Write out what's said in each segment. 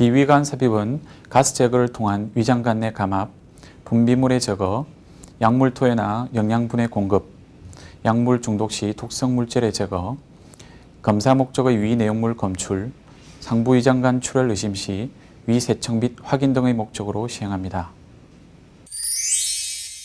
비위관 삽입은 가스 제거를 통한 위장관 내 감압, 분비물의 제거, 약물 토해나 영양분의 공급, 약물 중독 시 독성 물질의 제거, 검사 목적의 위 내용물 검출, 상부 위장관 출혈 의심 시 위 세척 및 확인 등의 목적으로 시행합니다.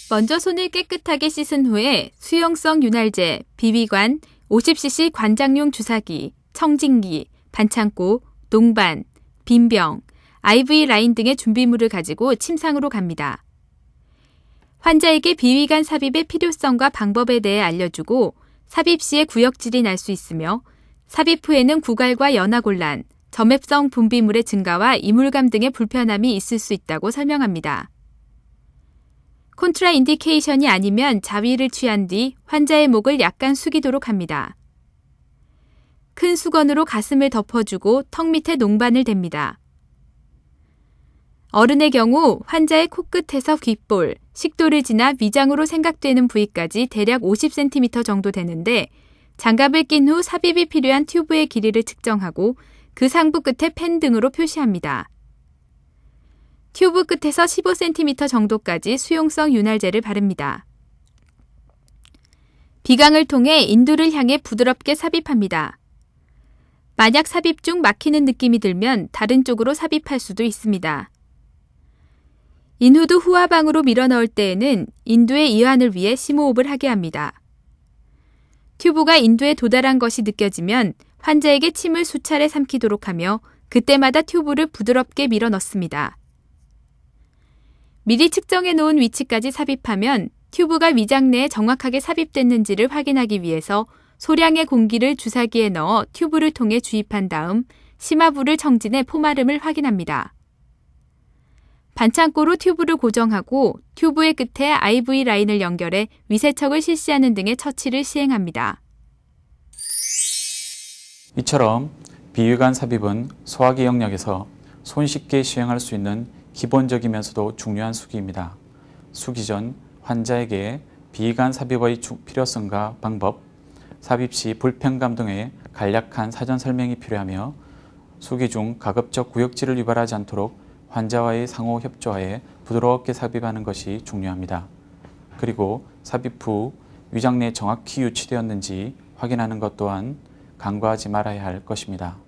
먼저 손을 깨끗하게 씻은 후에 수용성 윤활제, 비비관, 50cc 관장용 주사기, 청진기, 반창고, 농반, 빈병, IV 라인 등의 준비물을 가지고 침상으로 갑니다. 환자에게 비위관 삽입의 필요성과 방법에 대해 알려주고 삽입 시에 구역질이 날 수 있으며 삽입 후에는 구갈과 연화곤란, 점액성 분비물의 증가와 이물감 등의 불편함이 있을 수 있다고 설명합니다. 콘트라 인디케이션이 아니면 자위를 취한 뒤 환자의 목을 약간 숙이도록 합니다. 큰 수건으로 가슴을 덮어주고 턱 밑에 농반을 댑니다. 어른의 경우 환자의 코끝에서 귓볼, 식도를 지나 위장으로 생각되는 부위까지 대략 50cm 정도 되는데 장갑을 낀 후 삽입이 필요한 튜브의 길이를 측정하고 그 상부 끝에 펜 등으로 표시합니다. 튜브 끝에서 15cm 정도까지 수용성 윤활제를 바릅니다. 비강을 통해 인두를 향해 부드럽게 삽입합니다. 만약 삽입 중 막히는 느낌이 들면 다른 쪽으로 삽입할 수도 있습니다. 인후도 후하방으로 밀어 넣을 때에는 인두의 이완을 위해 심호흡을 하게 합니다. 튜브가 인두에 도달한 것이 느껴지면 환자에게 침을 수차례 삼키도록 하며 그때마다 튜브를 부드럽게 밀어 넣습니다. 미리 측정해 놓은 위치까지 삽입하면 튜브가 위장 내에 정확하게 삽입됐는지를 확인하기 위해서 소량의 공기를 주사기에 넣어 튜브를 통해 주입한 다음 심화부를 청진해 포마름을 확인합니다. 반창고로 튜브를 고정하고 튜브의 끝에 IV 라인을 연결해 위세척을 실시하는 등의 처치를 시행합니다. 이처럼 비위관 삽입은 소화기 영역에서 손쉽게 시행할 수 있는 기본적이면서도 중요한 수기입니다. 수기 전 환자에게 비위관 삽입의 주- 필요성과 방법, 삽입 시 불편감 등의 간략한 사전 설명이 필요하며 수기 중 가급적 구역질을 유발하지 않도록 환자와의 상호 협조하에 부드럽게 삽입하는 것이 중요합니다. 그리고 삽입 후 위장 내 정확히 유치되었는지 확인하는 것 또한 간과하지 말아야 할 것입니다.